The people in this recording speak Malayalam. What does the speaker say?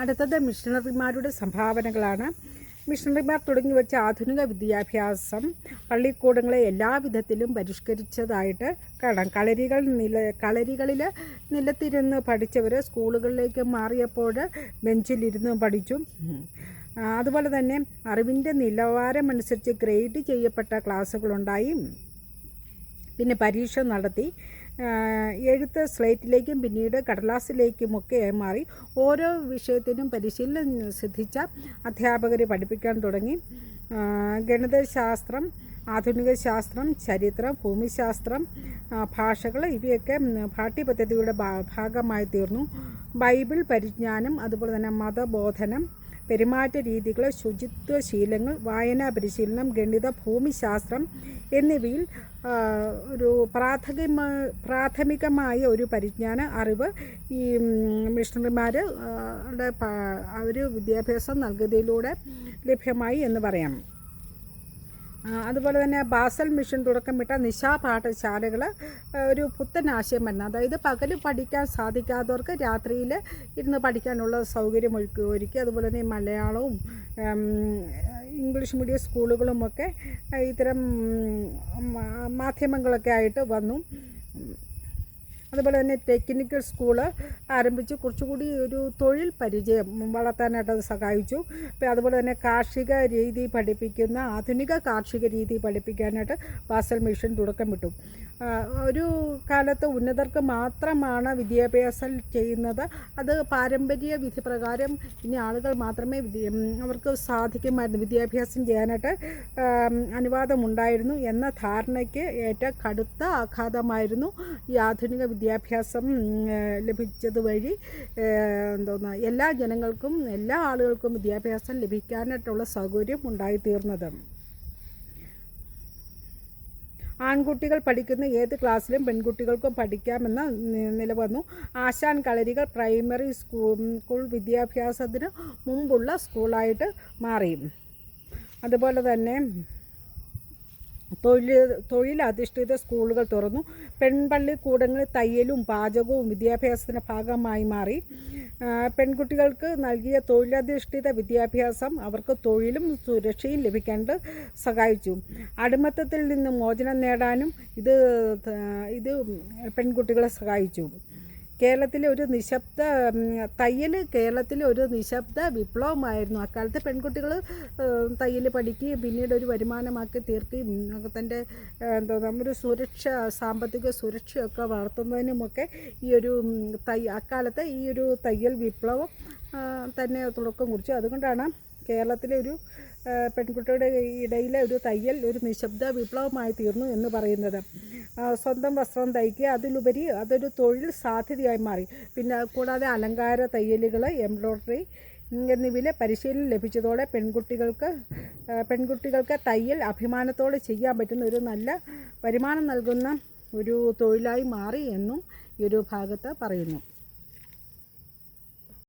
അടുത്തത് മിഷണറിമാരുടെ സംഭാവനകളാണ്. മിഷണറിമാർ തുടങ്ങി വെച്ച ആധുനിക വിദ്യാഭ്യാസം പള്ളിക്കൂടങ്ങളെ എല്ലാ വിധത്തിലും പരിഷ്കരിച്ചതായിട്ട് കാണാം. കളരികൾ നില കളരികളിൽ നിലത്തിരുന്ന് പഠിച്ചവർ സ്കൂളുകളിലേക്ക് മാറിയപ്പോൾ ബെഞ്ചിലിരുന്ന് പഠിച്ചു. അതുപോലെ തന്നെ അറിവിന്റെ നിലവാരമനുസരിച്ച് ഗ്രേഡ് ചെയ്യപ്പെട്ട ക്ലാസ്സുകളുണ്ടായി. പിന്നെ പരീക്ഷ നടത്തി. എഴുത്ത് സ്ലേറ്റിലേക്കും പിന്നീട് കടലാസിലേക്കും കടലാസിലേക്കുമൊക്കെ മാറി ഓരോ വിഷയത്തിനും പരിശീലനം സിദ്ധിച്ച അധ്യാപകർ പഠിപ്പിക്കാൻ തുടങ്ങി. ഗണിതശാസ്ത്രം ആധുനിക ശാസ്ത്രം ചരിത്രം ഭൂമിശാസ്ത്രം ഭാഷകൾ ഇവയൊക്കെ പാഠ്യപദ്ധതിയുടെ ഭാഗമായി തീർന്നു. ബൈബിൾ പരിജ്ഞാനം അതുപോലെ തന്നെ മതബോധനം പെരുമാറ്റ രീതികൾ ശുചിത്വ ശീലങ്ങൾ വായനാ പരിശീലനം ഗണിത ഭൂമിശാസ്ത്രം എന്നിവയിൽ ഒരു പ്രാഥമിക പ്രാഥമികമായ ഒരു പരിജ്ഞാന അറിവ് ഈ മിഷണറിമാരുടെ അവർ വിദ്യാഭ്യാസം നൽകുന്നതിലൂടെ ലഭ്യമായി എന്ന് പറയാം. അതുപോലെ തന്നെ ബാസൽ മിഷൻ തുടക്കമിട്ട നിശാ പാഠശാലകൾ ഒരു പുത്തൻ ആശയം വരുന്നത് അതായത് പകൽ പഠിക്കാൻ സാധിക്കാത്തവർക്ക് രാത്രിയിൽ ഇരുന്ന് പഠിക്കാനുള്ള സൗകര്യം ഒരുക്കി. ഒരുക്കി അതുപോലെ തന്നെ മലയാളവും ഇംഗ്ലീഷ് മീഡിയം സ്കൂളുകളുമൊക്കെ ഇത്തരം മാധ്യമങ്ങളൊക്കെ ആയിട്ട് വന്നു. അതുപോലെ തന്നെ ടെക്നിക്കൽ സ്കൂൾ ആരംഭിച്ച്. കുറച്ചുകൂടി ഒരു തൊഴിൽ പരിചയം വളർത്താനായിട്ട് അത് സഹായിച്ചു. അതുപോലെ തന്നെ കാർഷിക രീതി പഠിപ്പിക്കുന്ന ആധുനിക കാർഷിക രീതി പഠിപ്പിക്കാനായിട്ട് വാസൽ മിഷൻ തുടക്കമിട്ടു ഒരു കാലത്ത് ഉന്നതർക്ക് മാത്രമാണ് വിദ്യാഭ്യാസം ചെയ്യുന്നത്. അത് പാരമ്പര്യ വിധി പ്രകാരം ഇനി ആളുകൾ മാത്രമേ അവർക്ക് സാധിക്കുമായിരുന്നു. വിദ്യാഭ്യാസം ചെയ്യാനായിട്ട് അനുവാദമുണ്ടായിരുന്നു എന്ന ധാരണയ്ക്ക് ഏറ്റ കടുത്ത ആഘാതമായിരുന്നു ഈ ആധുനിക വിദ്യാഭ്യാസം ലഭിച്ചത് വഴി. എന്തോന്ന് എല്ലാ ജനങ്ങൾക്കും എല്ലാ ആളുകൾക്കും വിദ്യാഭ്യാസം ലഭിക്കാനായിട്ടുള്ള സൗകര്യം ഉണ്ടായിത്തീർന്നത്. ആൺകുട്ടികൾ പഠിക്കുന്ന ഏത് ക്ലാസ്സിലും പെൺകുട്ടികൾക്കും പഠിക്കാമെന്ന് നില വന്നു. ആശാൻ കളരികൾ പ്രൈമറി സ്കൂൾ സ്കൂൾ വിദ്യാഭ്യാസത്തിന് മുമ്പുള്ള സ്കൂളായിട്ട് മാറി. അതുപോലെ തന്നെ തൊഴിൽ തൊഴിലധിഷ്ഠിത സ്കൂളുകൾ തുറന്നു. പെൺപള്ളി കൂടങ്ങൾ തയ്യലും പാചകവും വിദ്യാഭ്യാസത്തിന്റെ ഭാഗമായി മാറി. പെൺകുട്ടികൾക്ക് നൽകിയ തൊഴിലധിഷ്ഠിത വിദ്യാഭ്യാസം അവർക്ക് തൊഴിലും സുരക്ഷയും ലഭിക്കാണ്ട് സഹായിച്ചു. അടിമത്തത്തിൽ നിന്ന് മോചനം നേടാനും ഇത് ഇത് പെൺകുട്ടികളെ സഹായിച്ചു. കേരളത്തിലെ ഒരു നിശബ്ദ തയ്യൽ കേരളത്തിലെ ഒരു നിശബ്ദ വിപ്ലവമായിരുന്നു. അക്കാലത്ത് പെൺകുട്ടികൾ തയ്യൽ പഠിക്കുകയും പിന്നീട് ഒരു വരുമാനമാക്കി തീർക്കുകയും തന്റെ എന്താ ഒരു സുരക്ഷ സാമ്പത്തിക സുരക്ഷയൊക്കെ വളർത്തുന്നതിനുമൊക്കെ ഈ ഒരു തയ്യ അക്കാലത്ത് ഈ ഒരു തയ്യൽ വിപ്ലവം തന്നെ തുടക്കം കുറിച്ചു. അതുകൊണ്ടാണ് കേരളത്തിലെ ഒരു പെൺകുട്ടിയുടെ ഇടയിലെ ഒരു തയ്യൽ ഒരു നിശബ്ദ വിപ്ലവമായി തീർന്നു എന്ന് പറയുന്നത്. സ്വന്തം വസ്ത്രം തയ്ക്കുക അതിലുപരി അതൊരു തൊഴിൽ സാധ്യതയായി മാറി. പിന്നെ കൂടാതെ അലങ്കാര തയ്യലുകൾ എംബ്രോയ്ഡറി എന്നിവയിലെ പരിശീലനം ലഭിച്ചതോടെ പെൺകുട്ടികൾക്ക് പെൺകുട്ടികൾക്ക് തയ്യൽ അഭിമാനത്തോടെ ചെയ്യാൻ പറ്റുന്ന ഒരു നല്ല വരുമാനം നൽകുന്ന ഒരു തൊഴിലായി മാറി എന്നും ഈ ഒരു ഭാഗത്ത് പറയുന്നു.